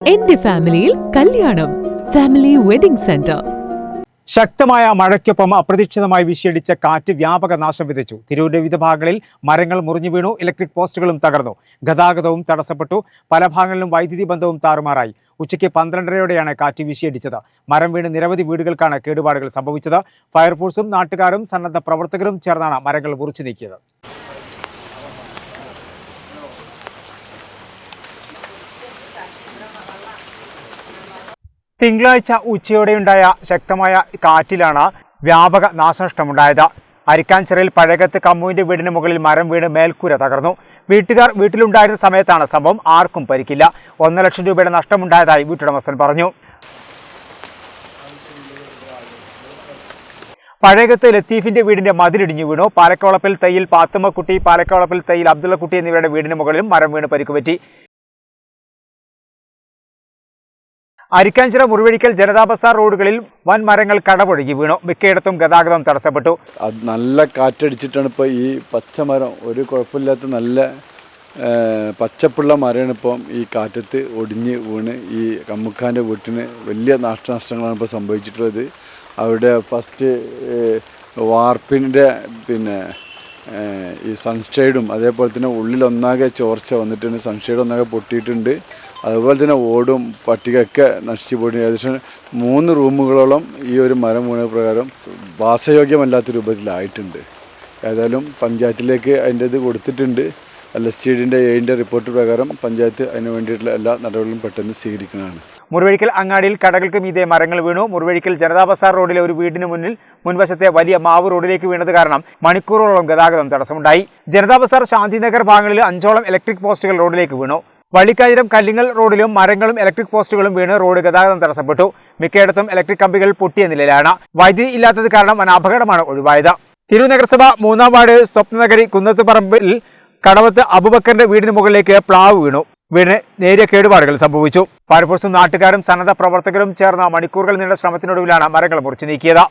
എന്റെ ഫാമിലിയിൽ കല്യാണം. Family wedding centre. ശക്തമായ മഴയ്ക്കൊപ്പം അപ്രതീക്ഷിതമായി വീശിയടിച്ച കാറ്റ് വ്യാപക നാശം വിതച്ചു. തിരൂരിന്റെ വിവിധ ഭാഗങ്ങളിൽ മരങ്ങൾ മുറിഞ്ഞു വീണു ഇലക്ട്രിക് പോസ്റ്റുകളും തകർന്നു. ഗതാഗതവും തടസ്സപ്പെട്ടു പല ഭാഗങ്ങളിലും വൈദ്യുതി ബന്ധവും താറുമാറായി. ഉച്ചയ്ക്ക് പന്ത്രണ്ടരയോടെയാണ് കാറ്റ് വീശിയടിച്ചത്. മരം വീണ് നിരവധി വീടുകൾക്കാണ് കേടുപാടുകൾ സംഭവിച്ചത്. ഫയർഫോഴ്സും നാട്ടുകാരും സന്നദ്ധ പ്രവർത്തകരും ചേർന്നാണ് മരങ്ങൾ മുറിച്ചു നീക്കിയത്. തിങ്കളാഴ്ച ഉച്ചയോടെയുണ്ടായ ശക്തമായ കാറ്റിലാണ് വ്യാപക നാശനഷ്ടമുണ്ടായത്. അരിക്കാഞ്ചിറയിൽ പഴകത്ത് കമ്മുവിന്റെ വീടിന് മുകളിൽ മരം വീണ് മേൽക്കൂര തകർന്നു. വീട്ടുകാർ വീട്ടിലുണ്ടായിരുന്ന സമയത്താണ് സംഭവം ആർക്കും പരിക്കില്ല. ഒന്നര ലക്ഷം രൂപയുടെ നഷ്ടമുണ്ടായതായി വീട്ടുടമസ്ഥൻ പറഞ്ഞു. പഴയകത്ത് ലത്തീഫിന്റെ വീടിന്റെ മതിലിടിഞ്ഞു വീണു. പാലക്കവളപ്പിൽ തയ്യിൽ പാത്തുമ്മക്കുട്ടി പാലക്കവളപ്പിൽ തയ്യിൽ അബ്ദുള്ളക്കുട്ടി എന്നിവരുടെ വീടിന് മുകളിലും മരം വീണ് പരിക്കുപറ്റി. അരിക്കാഞ്ചിറ മുറിവഴിക്കൽ ജനതാ ബസാർ റോഡുകളിൽ വൻ മരങ്ങൾ കടപൊഴുകി വീണു. മിക്കയിടത്തും ഗതാഗതം തടസ്സപ്പെട്ടു. അത് നല്ല കാറ്റടിച്ചിട്ടാണ് ഇപ്പോൾ ഈ പച്ചമരം. ഒരു കുഴപ്പമില്ലാത്ത നല്ല പച്ചപ്പുള്ള മരമാണ് ഇപ്പം ഈ കാറ്റത്ത് ഒടിഞ്ഞ് വീണ്. ഈ കമ്മുക്കാന്റെ വീട്ടിന് വലിയ നാശനഷ്ടങ്ങളാണ് ഇപ്പോൾ സംഭവിച്ചിട്ടുള്ളത്. അവിടെ ഫസ്റ്റ് വാർപ്പിന്റെ പിന്നെ ഈ സൺഷെയ്ഡും അതേപോലെ തന്നെ ഉള്ളിലൊന്നാകെ ചോർച്ച വന്നിട്ടുണ്ട്. സൺഷെയ്ഡ് ഒന്നാകെ പൊട്ടിയിട്ടുണ്ട്. അതുപോലെ തന്നെ ഓടും പട്ടികയൊക്കെ നശിച്ചു പോയിട്ട് ഏകദേശം മൂന്ന് റൂമുകളോളം ഈ ഒരു മരം വീണ പ്രകാരം വാസയോഗ്യമല്ലാത്ത രൂപത്തിലായിട്ടുണ്ട്. ഏതായാലും പഞ്ചായത്തിലേക്ക് അതിന്റെ ഇത് കൊടുത്തിട്ടുണ്ട്. അല്ല എസ് ടി എയിന്റെ റിപ്പോർട്ട് പ്രകാരം പഞ്ചായത്ത് അതിന് വേണ്ടിയിട്ടുള്ള എല്ലാ നടപടികളും പെട്ടെന്ന് സ്വീകരിക്കുന്നതാണ്. മുറിവഴിക്കൽ അങ്ങാടിയിൽ കടകൾക്ക് മീതെ മരങ്ങൾ വീണു. മുറിവഴിക്കൽ ജനതാ ബസാർ റോഡിലെ ഒരു വീടിന് മുന്നിൽ മുൻവശത്തെ വലിയ മാവ് റോഡിലേക്ക് വീണത് കാരണം മണിക്കൂറുകളോളം ഗതാഗതം തടസ്സമുണ്ടായി. ജനതാ ബസാർ ശാന്തിനഗർ ഭാഗങ്ങളിൽ അഞ്ചോളം ഇലക്ട്രിക് പോസ്റ്റുകൾ റോഡിലേക്ക് വീണു. വള്ളിക്കാതിരം കല്ലിങ്ങൽ റോഡിലും മരങ്ങളും ഇലക്ട്രിക് പോസ്റ്റുകളും വീണ് റോഡ് ഗതാഗതം തടസ്സപ്പെട്ടു. മിക്കയിടത്തും ഇലക്ട്രിക് കമ്പികൾ പൊട്ടിയ നിലയിലാണ്. വൈദ്യുതി ഇല്ലാത്തത് കാരണം അനപകടമാണ് ഒഴിവായത്. തിരുനഗരസഭ മൂന്നാം വാർഡ് സ്വപ്നനഗരി കുന്നത്ത് പറമ്പിൽ കടവത്ത് അബുബക്കറിന്റെ വീടിന് മുകളിലേക്ക് പ്ലാവ് വീണു. വീണ് നേരിയ കേടുപാടുകൾ സംഭവിച്ചു. ഫയർഫോഴ്സും നാട്ടുകാരും സന്നദ്ധ പ്രവർത്തകരും ചേർന്ന മണിക്കൂറുകൾ നീണ്ട ശ്രമത്തിനൊടുവിലാണ് മരങ്ങൾ മുറിച്ചു നീക്കിയത്.